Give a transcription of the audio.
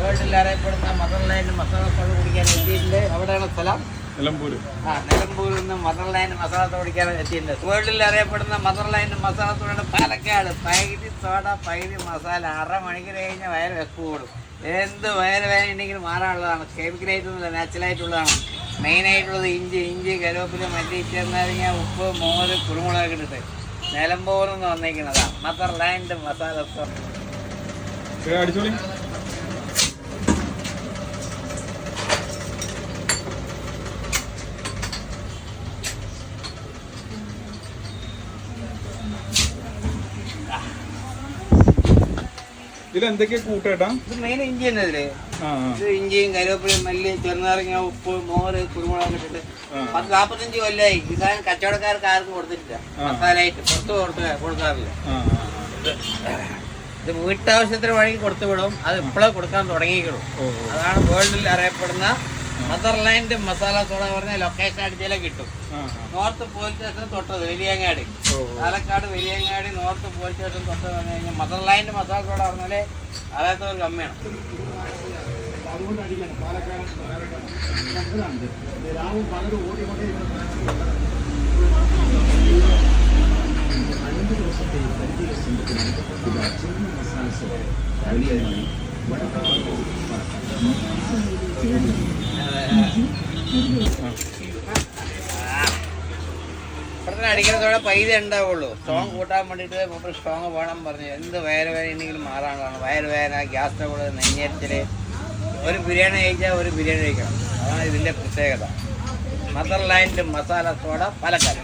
വേൾഡിൽ അറിയപ്പെടുന്ന motherland masala soda കുടിക്കാൻ എത്തിയിട്ടുണ്ട്. എവിടെയാണ് സ്ഥലം. നിലമ്പൂര്. ആ നിലമ്പൂരിൽ നിന്ന് മദർലാൻഡ് മസാല സോഡ കുടിക്കാൻ എത്തിയിട്ടുണ്ട്. വേൾഡിൽ അറിയപ്പെടുന്ന മദർലാൻഡ് മസാല സോഡയുടെ പാലക്കാട്. പകുതി സോഡ പകുതി മസാല. അര മണിക്കൂർ കഴിഞ്ഞാൽ വയറ് വെക്കൂടും കൂടും. എന്ത് വയറ് വേദന ഉണ്ടെങ്കിലും മാറാനുള്ളതാണ്. കെമിക്കലായിട്ടുള്ള നാച്ചുറലായിട്ടുള്ളതാണ് മെയിനായിട്ടുള്ളത് ഇഞ്ചി ഇഞ്ചി കരുവേപ്പില മല്ലി ചെറുനാരങ്ങ ഉപ്പ് മോര് കുരുമുളക് ഇട്ടിട്ട്. നിലമ്പൂരിൽ നിന്ന് വന്നേക്കുന്നതാണ്. മദർലാൻഡ് മസാല തോട്. അടിച്ചോളി. ഇതിൽ എന്തൊക്കെയാ കൂട്ടേട്ടാ മെയിൻ ഇഞ്ചി തന്നെ ഇതിൽ ഇഞ്ചിയും കരുവേപ്പിലയും മല്ലി ചെറുനാരങ്ങ ഉപ്പ് മോര് കുരുമുളക് ഇട്ടിട്ട്. പത്ത് നാപ്പത്തഞ്ച് കൊല്ലായി ഈ സാധനം കച്ചവടക്കാർക്ക് ആർക്കും കൊടുത്തിട്ടില്ല. മസാലയായിട്ട് പുറത്ത് കൊടുത്ത് കൊടുക്കാറില്ല. ഇത് വീട്ടാവശ്യത്തിന് വഴി കൊടുത്തു വിടും അത് ഇപ്പോഴേ കൊടുക്കാൻ ഓ. അതാണ് വേൾഡിൽ അറിയപ്പെടുന്ന മദർലാൻഡ് മസാല സോഡ പറഞ്ഞ ലൊക്കേഷൻ അടിച്ചാലേ കിട്ടും. നോർത്ത് പോലീസ് സ്റ്റേഷൻ തൊട്ടത് Valiyangadi. Palakkad Valiyangadi north police station തൊട്ടത് പറഞ്ഞു കഴിഞ്ഞാൽ മദർലാൻഡ് മസാല സോഡ പറഞ്ഞാലേ അതായത് ഒരു കമ്മിയാണ് അടിക്കുന്നതോടെ പൈത ഉണ്ടാവുള്ളൂ. സ്ട്രോങ് കൂട്ടാൻ വേണ്ടിയിട്ട് മൂപ്പർ സ്ട്രോങ് വേണം പറഞ്ഞു. എന്ത് വയറ് വേദന ഉണ്ടെങ്കിലും മാറാനുള്ളതാണ് വയറ് വേദന ഗ്യാസ് ട്രബിൾ നെഞ്ഞെരിച്ചിൽ. ഒരു ബിരിയാണി കഴിച്ചാൽ ഒരു ബിരിയാണി കഴിക്കണം. അതാണ് ഇതിന്റെ പ്രത്യേകത. Motherland masala soda Palakkad.